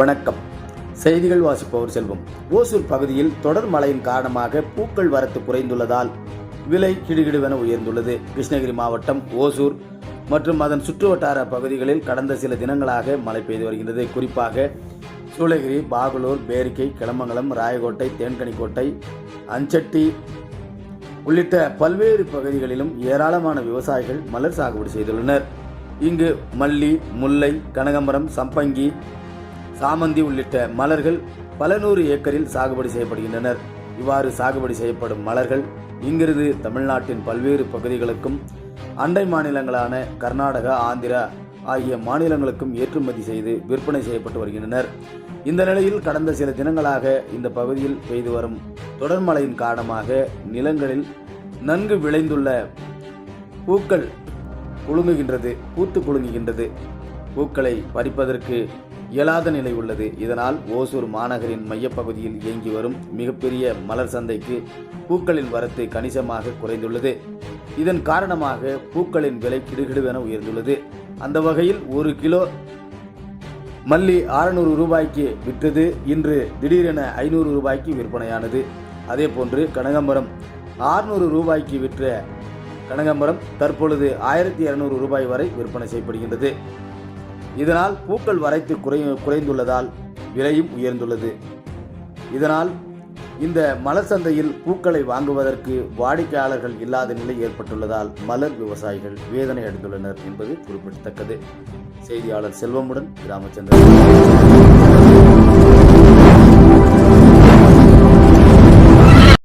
வணக்கம். செய்திகள் வாசிப்பவர் செல்வம். ஓசூர் பகுதியில் தொடர் மழையின் காரணமாக பூக்கள் வரத்து குறைந்துள்ளதால் விலை கிடுகிடுவென உயர்ந்துள்ளது. கிருஷ்ணகிரி மாவட்டம் ஓசூர் மற்றும் அதன் சுற்றுவட்டார பகுதிகளில் கடந்த சில தினங்களாக மழை பெய்து வருகின்றது. குறிப்பாக சூளகிரி பாகலூர் பேரிக்கை கிளமங்கலம் ராயக்கோட்டை தேன்கனிக்கோட்டை அஞ்சட்டி உள்ளிட்ட பல்வேறு பகுதிகளிலும் ஏராளமான விவசாயிகள் மலர் சாகுபடி செய்துள்ளனர். இங்கு மல்லி முல்லை கனகமரம் சம்பங்கி சாமந்தி உள்ளிட்ட மலர்கள் பல நூறு ஏக்கரில் சாகுபடி செய்யப்படுகின்றனர். இவ்வாறு சாகுபடி செய்யப்படும் மலர்கள் இங்கிருந்து தமிழ்நாட்டின் பல்வேறு பகுதிகளுக்கும் அண்டை மாநிலங்களான கர்நாடகா ஆந்திரா ஆகிய மாநிலங்களுக்கும் ஏற்றுமதி செய்து விற்பனை செய்யப்பட்டு வருகின்றனர். இந்த நிலையில் கடந்த சில தினங்களாக இந்த பகுதியில் பெய்து வரும் தொடர்மழையின் காரணமாக நிலங்களில் நன்கு விளைந்துள்ள பூக்கள் குலுங்குகின்றது பூத்து குலுங்குகின்றது. பூக்களை பறிப்பதற்கு இயலாத நிலை உள்ளது. இதனால் ஓசூர் மாநகரின் மையப்பகுதியில் இயங்கி வரும் மிகப்பெரிய மலர் சந்தைக்கு பூக்களின் வரத்து கணிசமாக குறைந்துள்ளது. இதன் காரணமாக பூக்களின் விலை கிடுகிடுவென உயர்ந்துள்ளது. அந்த வகையில் ஒரு கிலோ மல்லி 600 ரூபாய்க்கு விற்றது. இன்று திடீரென ஐநூறு ரூபாய்க்கு விற்பனையானது. அதே போன்று கனகாம்பரம் 600 ரூபாய்க்கு விற்ற கனகாம்பரம் தற்பொழுது ஆயிரத்தி இரநூறு ரூபாய் வரை விற்பனை செய்யப்படுகின்றது. இதனால் பூக்கள் வரைத்து குறை குறைந்துள்ளதால் விலையும் உயர்ந்துள்ளது. இதனால் இந்த மலர் சந்தையில் பூக்களை வாங்குவதற்கு வாடிக்கையாளர்கள் இல்லாத நிலை ஏற்பட்டுள்ளதால் மலர் விவசாயிகள் வேதனை அடைந்துள்ளனர் என்பது குறிப்பிடத்தக்கது. செய்தியாளர் செல்வமுடன் ராமச்சந்திரன்